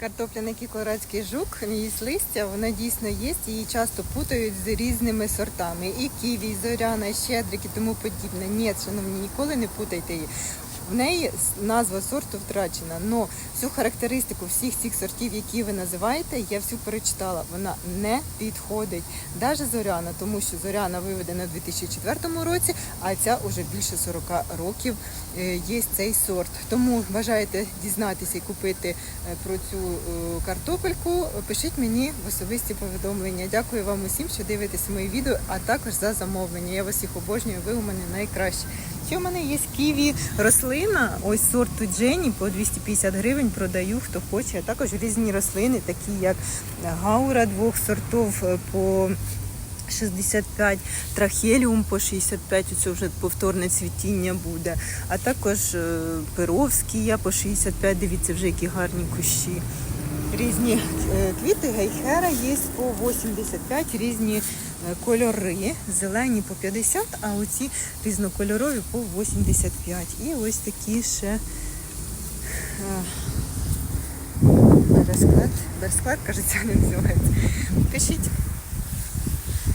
Картопля кіклорадський жук, її листя, вона дійсно є, її часто путають з різними сортами. І ківі, і зоряна, і щедрик і тому подібне. Ні, шановні, ніколи не путайте її. В неї назва сорту втрачена, але всю характеристику всіх цих сортів, які ви називаєте, я всю перечитала. Вона не підходить. Навіть зоряна, тому що зоряна виведена у 2004 році, а ця вже більше 40 років е, є цей сорт. Тому бажаєте дізнатися і купити е, про цю е, картопельку, пишіть мені в особисті повідомлення. Дякую вам усім, що дивитесь мої відео, а також за замовлення. Я вас всіх обожнюю, ви у мене найкращі. Ще в мене є ківі рослина, ось сорту Джені по 250 гривень продаю, хто хоче. А також різні рослини, такі як гаура двох сортів е, по 65, трахеліум по 65, оце вже повторне цвітіння буде. А також е, перовські по 65, дивіться вже які гарні кущі. Різні е, квіти, гейхера є по 85, різні е, кольори, зелені по 50, а оці різнокольорові по 85. І ось такі ще е, бересклет, бересклет, кажеться, не називається.